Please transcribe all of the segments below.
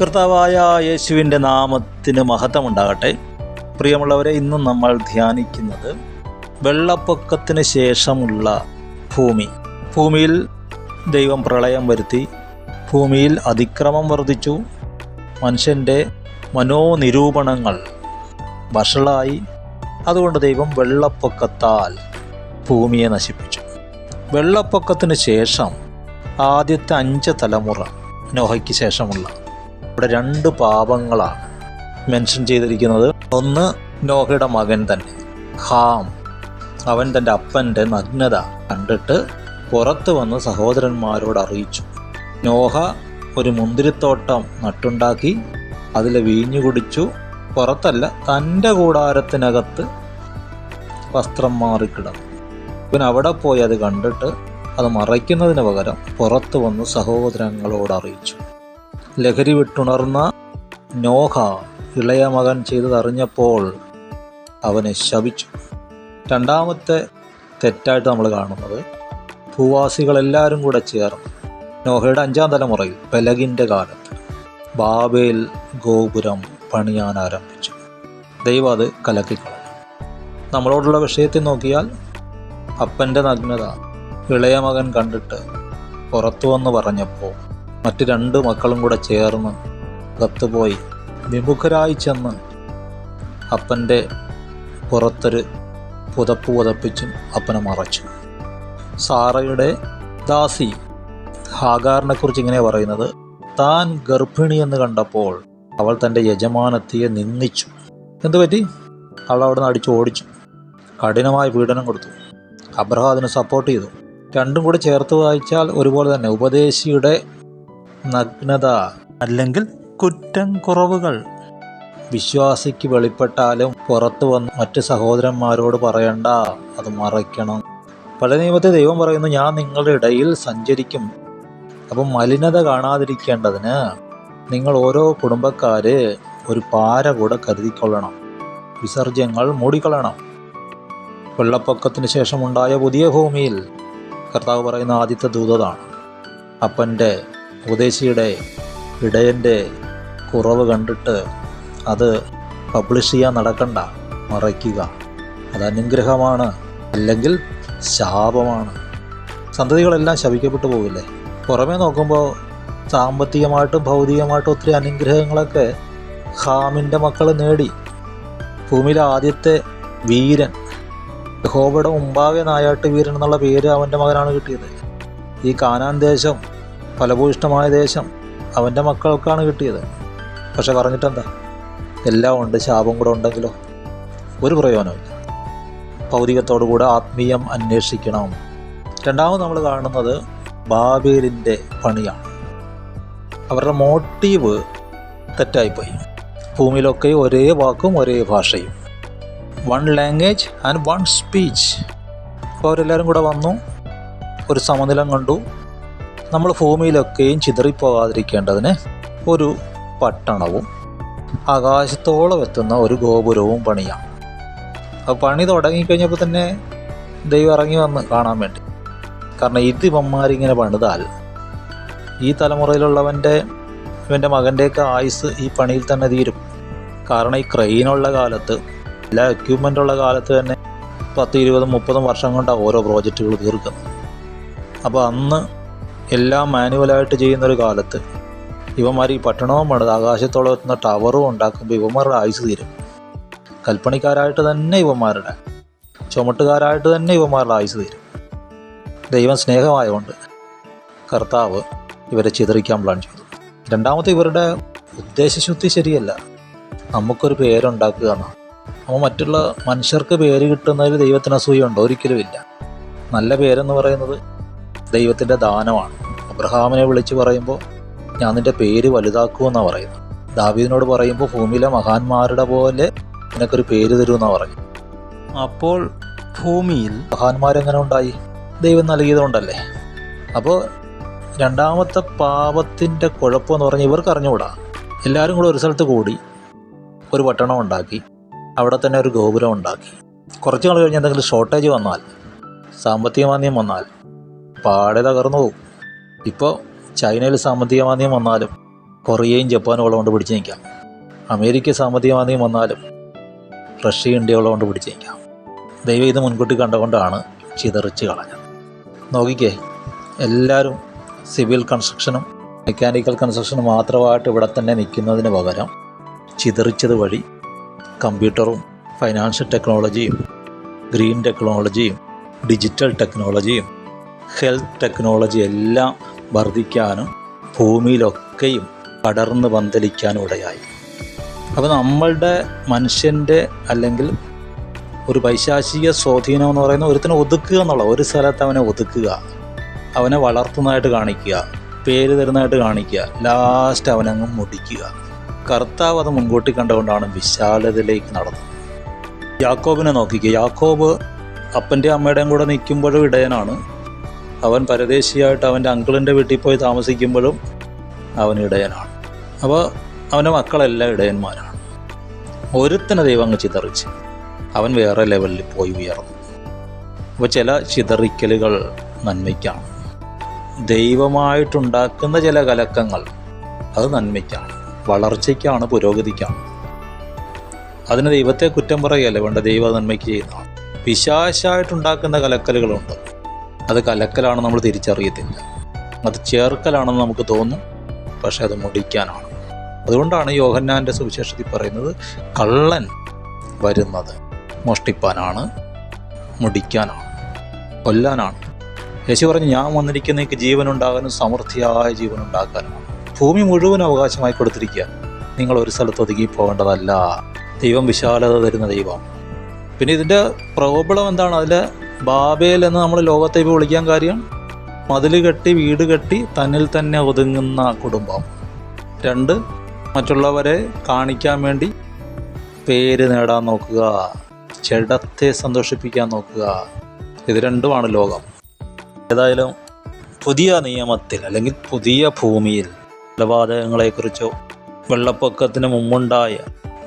കർത്താവായ യേശുവിന്റെ നാമത്തിന് മഹത്വമുണ്ടാകട്ടെ. പ്രിയമുള്ളവരെ ഇന്ന് നമ്മൾ ധ്യാനിക്കുന്നത് വെള്ളപ്പൊക്കത്തിന് ശേഷമുള്ള ഭൂമി. ഭൂമിയിൽ ദൈവം പ്രളയം വരുത്തി ഭൂമിയിൽ അതിക്രമം വർദ്ധിച്ചു മനുഷ്യന്റെ മനോനിരൂപണങ്ങൾ വഷളായി. അതുകൊണ്ട് ദൈവം വെള്ളപ്പൊക്കത്താൽ ഭൂമിയെ നശിപ്പിച്ചു. വെള്ളപ്പൊക്കത്തിന് ശേഷം ആദ്യത്തെ അഞ്ച് തലമുറ നോഹയ്ക്ക് ശേഷമുള്ള ഇവിടെ രണ്ട് പാപങ്ങളാണ് മെൻഷൻ ചെയ്തിരിക്കുന്നത്. ഒന്ന് നോഹയുടെ മകൻ തന്നെ. ഹാം അവൻ തന്റെ അപ്പന്റെ നഗ്നത കണ്ടിട്ട് പുറത്ത് വന്ന് സഹോദരന്മാരോട് അറിയിച്ചു. നോഹ ഒരു മുന്തിരിത്തോട്ടം നട്ടുണ്ടാക്കി അതിൽ വീഞ്ഞു കുടിച്ചു. പുറത്തല്ല തന്റെ കൂടാരത്തിനകത്ത് വസ്ത്രം മാറിക്കിടന്നു. പിന്നെ അവിടെ പോയി അത് കണ്ടിട്ട് അത് മറയ്ക്കുന്നതിന് പകരം പുറത്തു വന്ന് സഹോദരങ്ങളോട് അറിയിച്ചു. ലഹരി വിട്ടുണർന്ന നോഹ ഇളയ മകൻ ചെയ്തതറിഞ്ഞപ്പോൾ അവനെ ശപിച്ചു. രണ്ടാമത്തെ തെറ്റായിട്ട് നമ്മൾ കാണുന്നത് ഭൂവാസികളെല്ലാവരും കൂടെ ചേർന്ന് നോഹയുടെ അഞ്ചാം തലമുറയിൽ ബലകിന്റെ കാലത്ത് ബാബേൽ ഗോപുരം പണിയാൻ ആരംഭിച്ചു. ദൈവം അത് കലക്കിക്കളഞ്ഞു. നമ്മളോടുള്ള വിഷയത്തിൽ നോക്കിയാൽ അപ്പന്റെ നഗ്നത ഇളയ മകൻ കണ്ടിട്ട് പുറത്തു വന്ന് പറഞ്ഞപ്പോൾ മറ്റ് രണ്ട് മക്കളും കൂടെ ചേർന്ന് കത്തുപോയി. വിമുഖരായി ചെന്ന് അപ്പന്റെ പുറത്തൊരു പുതപ്പ് പുതപ്പിച്ചും അപ്പനെ മറച്ചു. സാറയുടെ ദാസി ഹാഗാറിനെക്കുറിച്ച് ഇങ്ങനെ പറയുന്നത് താൻ ഗർഭിണി എന്ന് കണ്ടപ്പോൾ അവൾ തന്റെ യജമാനത്തിയെ നിന്ദിച്ചു. എന്തു പറ്റി? അവൾ അവിടെ നിന്ന് അടിച്ചു ഓടിച്ചു. കഠിനമായ പീഡനം കൊടുത്തു. അബ്രഹാം അതിനെ സപ്പോർട്ട് ചെയ്തു. രണ്ടും കൂടി ചേർത്ത് വായിച്ചാൽ ഒരുപോലെ തന്നെ. ഉപദേശിയുടെ നഗ്നത അല്ലെങ്കിൽ കുറ്റം കുറവുകൾ. വിശ്വാസിക്ക് വെളിപ്പെട്ടാലും പുറത്തു വന്ന് മറ്റ് സഹോദരന്മാരോട് പറയണ്ട. അത് മറയ്ക്കണം. പല നിയമത്തെ ദൈവം പറയുന്നു ഞാൻ നിങ്ങളുടെ ഇടയിൽ സഞ്ചരിക്കും. അപ്പം മലിനത കാണാതിരിക്കേണ്ടതിന് നിങ്ങൾ ഓരോ കുടുംബക്കാര് ഒരു പാര കൂടെ കരുതിക്കൊള്ളണം. വിസർജ്യങ്ങൾ മൂടിക്കൊള്ളണം. വെള്ളപ്പൊക്കത്തിന് ശേഷമുണ്ടായ പുതിയ ഭൂമിയിൽ കർത്താവ് പറയുന്ന ആദ്യത്തെ ദൂതതാണ്. അപ്പന്റെ ഉപദേശിയുടെ ഇടയന്റെ കുറവ് കണ്ടിട്ട് അത് പബ്ലിഷ് ചെയ്യാൻ നടക്കണ്ട. മറയ്ക്കുക. അത് അനുഗ്രഹമാണ് അല്ലെങ്കിൽ ശാപമാണ്. സന്തതികളെല്ലാം ശപിക്കപ്പെട്ടു പോകില്ലേ പുറമേ നോക്കുമ്പോൾ സാമ്പത്തികമായിട്ടും ഭൗതികമായിട്ടും ഒത്തിരി അനുഗ്രഹങ്ങളൊക്കെ ഹാമിന്റെ മക്കൾ നേടി. ഭൂമിയിലെ ആദ്യത്തെ വീരൻ യഹോബയുടെ മുമ്പാകെ നായാട്ട് വീരൻ എന്നുള്ള പേര് അവന്റെ മകനാണ് കിട്ടിയത്. ഈ കാനാൻ ദേശം ഫലഭൂയിഷ്ടമായ ദേശം അവന്റെ മക്കൾക്കാണ് കിട്ടിയത്. പക്ഷെ പറഞ്ഞിട്ടെന്താ? എല്ലാം ഉണ്ട് ശാപം കൂടെ ഉണ്ടെങ്കിലോ? ഒരു പ്രയോജനമില്ല ഭൗതികത്തോടുകൂടെ ആത്മീയം അന്വേഷിക്കണം. രണ്ടാമത് നമ്മൾ കാണുന്നത് ബാബേലിന്റെ പണിയാണ്. അവരുടെ മോട്ടീവ് തെറ്റായിപ്പോയി. ഭൂമിയിലൊക്കെ ഒരേ വാക്കും ഒരേ ഭാഷയും. One language and one speech അപ്പോൾ അവരെല്ലാവരും കൂടെ വന്നു. ഒരു സമനിലം കണ്ടു. നമ്മൾ ഭൂമിയിലൊക്കെയും ചിതറിപ്പോകാതിരിക്കേണ്ടതിന് ഒരു പട്ടണവും ആകാശത്തോളം എത്തുന്ന ഒരു ഗോപുരവും പണിയാം. അപ്പോൾ പണി തുടങ്ങിക്കഴിഞ്ഞപ്പോൾ തന്നെ ദൈവം ഇറങ്ങി വന്ന് കാണാൻ വേണ്ടി. കാരണം ഇത് ഇവന്മാരിങ്ങനെ പണിതാൽ ഈ തലമുറയിലുള്ളവന്റെ ഇവന്റെ മകന്റെയൊക്കെ ആയുസ് ഈ പണിയിൽ തന്നെ തീരും. കാരണം ഈ ക്രെയിനുള്ള കാലത്ത് എല്ലാ എക്യുപ്മെന്റ് ഉള്ള കാലത്ത് തന്നെ പത്ത് ഇരുപതും മുപ്പതും വർഷം കൊണ്ടാണ് ഓരോ പ്രോജക്റ്റുകൾ തീർക്കുന്നത്. അപ്പോൾ അന്ന് എല്ലാം മാനുവലായിട്ട് ചെയ്യുന്നൊരു കാലത്ത്. ഇവന്മാർ ഈ പട്ടണവും പണിത് ആകാശത്തോളം എത്തുന്ന ടവറും ഉണ്ടാക്കുമ്പോൾ ഇവന്മാരുടെ ആയുസ് തീരും. കൽപ്പണിക്കാരായിട്ട് തന്നെ ഇവന്മാരുടെ ചുമട്ടുകാരായിട്ട് തന്നെ ഇവന്മാരുടെ ആയുസ് തീരും. ദൈവം സ്നേഹമായതുകൊണ്ട് കർത്താവ് ഇവരെ ചിതറിക്കാൻ പ്ലാൻ ചെയ്തു. രണ്ടാമത്തെ ഇവരുടെ ഉദ്ദേശശുദ്ധി ശരിയല്ല. നമുക്കൊരു പേരുണ്ടാക്കുക എന്നാണ് അപ്പോൾ മറ്റുള്ള മനുഷ്യർക്ക് പേര് കിട്ടുന്നതിൽ ദൈവത്തിന് അസൂയുണ്ടോ. ഒരിക്കലും ഇല്ല നല്ല പേരെന്ന് പറയുന്നത് ദൈവത്തിന്റെ ദാനമാണ്. അബ്രഹാമിനെ വിളിച്ച് പറയുമ്പോൾ ഞാൻ നിന്റെ പേര് വലുതാക്കുമെന്നാണ് പറയുന്നത്. ദാവീദിനോട് പറയുമ്പോൾ ഭൂമിയിലെ മഹാന്മാരുടെ പോലെ നിനക്കൊരു പേര് തരുമെന്നാണ് പറഞ്ഞു അപ്പോൾ ഭൂമിയിൽ മഹാന്മാരെങ്ങനെ ഉണ്ടായി? ദൈവം നൽകിയതുകൊണ്ടല്ലേ? അപ്പോൾ രണ്ടാമത്തെ പാപത്തിന്റെ കുഴപ്പമെന്ന് പറഞ്ഞാൽ ഇവർക്ക് അറിഞ്ഞുകൂടാ എല്ലാവരും കൂടെ ഒരു സ്ഥലത്ത് കൂടി ഒരു പട്ടണം ഉണ്ടാക്കി അവിടെ തന്നെ ഒരു ഗോപുരം ഉണ്ടാക്കി. കുറച്ച് നാൾ കഴിഞ്ഞ് എന്തെങ്കിലും ഷോർട്ടേജ് വന്നാൽ സാമ്പത്തിക മാന്ദ്യം വന്നാൽ പാടെ തകർന്നു പോകും. ഇപ്പോൾ ചൈനയിൽ സാമ്പത്തിക മാന്ദ്യം വന്നാലും കൊറിയയും ജപ്പാനും ഉള്ളതുകൊണ്ട് പിടിച്ചു നിൽക്കാം. അമേരിക്ക സാമ്പത്തികമാന്ദ്യം വന്നാലും റഷ്യ ഇന്ത്യ ഉള്ളതുകൊണ്ട് പിടിച്ചു നിൽക്കാം. ദൈവം ഇത് മുൻകൂട്ടി കണ്ടുകൊണ്ടാണ് ചിതറിച്ച് കളഞ്ഞത്. നോക്കിക്കേ എല്ലാവരും സിവിൽ കൺസ്ട്രക്ഷനും മെക്കാനിക്കൽ കൺസ്ട്രക്ഷനും മാത്രമായിട്ട് ഇവിടെ തന്നെ നിൽക്കുന്നതിന് പകരം ചിതറിച്ചത് വഴി കമ്പ്യൂട്ടറും ഫൈനാൻഷ്യൽ ടെക്നോളജിയും ഗ്രീൻ ടെക്നോളജിയും ഡിജിറ്റൽ ടെക്നോളജിയും ഹെൽത്ത് ടെക്നോളജി എല്ലാം വർദ്ധിക്കാനും ഭൂമിയിലൊക്കെയും പടർന്ന് പന്തലിക്കാനും ഇടയായി. അപ്പോൾ നമ്മളുടെ മനുഷ്യന്റെ അല്ലെങ്കിൽ ഒരു പൈശാചിക സ്വാധീനം എന്ന് പറയുന്ന ഒരുത്തിനെ ഒതുക്കുക എന്നുള്ള ഒരു സ്ഥലത്ത് അവനെ ഒതുക്കുക അവനെ വളർത്തുന്നതായിട്ട് കാണിക്കുക പേര് തരുന്നതായിട്ട് കാണിക്കുക ലാസ്റ്റ് അവനങ്ങ് മുടിക്കുക. കർത്താവ് അത് മുൻകൂട്ടി കണ്ടുകൊണ്ടാണ് വിശാലതയിലേക്ക് നടന്നത്. യാക്കോബിനെ നോക്കിക്കുക യാക്കോബ് അപ്പന്റെ അമ്മയുടെയും കൂടെ നിൽക്കുമ്പോഴും ഇടയനാണ്. അവൻ പരദേശിയായിട്ട് അവന്റെ അങ്കിളിന്റെ വീട്ടിൽ പോയി താമസിക്കുമ്പോഴും അവൻ ഇടയനാണ്. അപ്പോൾ അവന്റെ മക്കളെല്ലാം ഇടയന്മാരാണ്. ഒരുത്തനെ ദൈവം അങ്ങ് ചിതറിച്ച്. അവൻ വേറെ ലെവലിൽ പോയി ഉയർന്നു. അപ്പോൾ ചില ചിതറിക്കലുകൾ നന്മയ്ക്കാണ്. ദൈവമായിട്ടുണ്ടാക്കുന്ന ചില കലക്കങ്ങൾ അത് നന്മയ്ക്കാണ്. വളർച്ചയ്ക്കാണ് പുരോഗതിക്കാണ്. അതിന് ദൈവത്തെ കുറ്റം പറയുകയല്ല വേണ്ട ദൈവ നന്മയ്ക്ക് ചെയ്യുന്നതാണ്. പിശാശായിട്ടുണ്ടാക്കുന്ന കലക്കലുകളുണ്ട്. അത് കലക്കലാണെന്ന് നമ്മൾ തിരിച്ചറിയത്തില്ല. അത് ചേർക്കലാണെന്ന് നമുക്ക് തോന്നും പക്ഷെ അത് മുടിക്കാനാണ്. അതുകൊണ്ടാണ് യോഹന്നാന്റെ സുവിശേഷത്തിൽ പറയുന്നത് കള്ളൻ വരുന്നത് മോഷ്ടിപ്പാനാണ് മുടിക്കാനാണ് കൊല്ലാനാണ്. യേശു പറഞ്ഞു ഞാൻ വന്നിരിക്കുന്നേക്ക് ജീവനുണ്ടാകാനും സമൃദ്ധിയായ ജീവനുണ്ടാക്കാനുമാണ്. ഭൂമി മുഴുവൻ അവകാശമായി കൊടുത്തിരിക്കുക. നിങ്ങൾ ഒരു സ്ഥലത്ത് ഒതുങ്ങി പോകേണ്ടതല്ല. ദൈവം വിശാലത തരുന്ന ദൈവം. പിന്നെ ഇതിന്റെ പ്രോബ്ലം എന്താണ്? അതിൽ ബാബേൽ എന്ന് നമ്മൾ ലോകത്തെ ഇപ്പോൾ വിളിക്കാൻ കാര്യം മതിൽ കെട്ടി വീട് കെട്ടി തന്നിൽ തന്നെ ഒതുങ്ങുന്ന കുടുംബം. രണ്ട് മറ്റുള്ളവരെ കാണിക്കാൻ വേണ്ടി പേര് നേടാൻ നോക്കുക ജഡത്തെ സന്തോഷിപ്പിക്കാൻ നോക്കുക. ഇത് രണ്ടുമാണ് ലോകം. ഏതായാലും പുതിയ നിയമത്തിൽ അല്ലെങ്കിൽ പുതിയ ഭൂമിയിൽ കൊലപാതകങ്ങളെക്കുറിച്ചോ വെള്ളപ്പൊക്കത്തിന് മുമ്പുണ്ടായ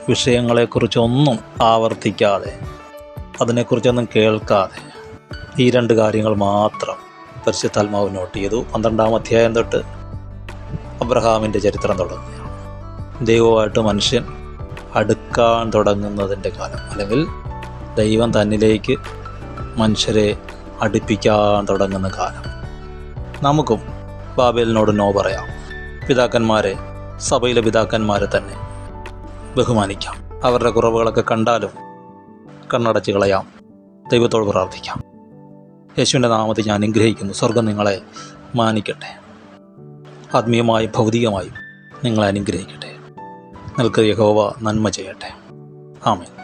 വിഷയങ്ങളെക്കുറിച്ചൊന്നും ആവർത്തിക്കാതെ അതിനെക്കുറിച്ചൊന്നും കേൾക്കാതെ ഈ രണ്ട് കാര്യങ്ങൾ മാത്രം പരിശുദ്ധാത്മാവ് നോട്ട് ചെയ്തു. പന്ത്രണ്ടാം അധ്യായം തൊട്ട് അബ്രഹാമിന്റെ ചരിത്രം തുടങ്ങുകയാണ് ദൈവമായിട്ട് മനുഷ്യൻ അടുക്കാൻ തുടങ്ങുന്നതിന്റെ കാലം. അല്ലെങ്കിൽ ദൈവം തന്നിലേക്ക് മനുഷ്യരെ അടുപ്പിക്കാൻ തുടങ്ങുന്ന കാലം. നമുക്കും ബാബേലിനോട് നോ പറയാം. പിതാക്കന്മാരെ സഭയിലെ പിതാക്കന്മാരെ തന്നെ ബഹുമാനിക്കാം. അവരുടെ കുറവുകളൊക്കെ കണ്ടാലും കണ്ണടച്ച് കളയാം. ദൈവത്തോട് പ്രാർത്ഥിക്കാം. യേശുവിന്റെ നാമത്തിൽ ഞാൻ അനുഗ്രഹിക്കുന്നു. സ്വർഗം നിങ്ങളെ മാനിക്കട്ടെ. ആത്മീയമായും ഭൗതികമായും നിങ്ങളെ അനുഗ്രഹിക്കട്ടെ. നിങ്ങൾക്ക് യഹോവ നന്മ ചെയ്യട്ടെ. ആമേൻ.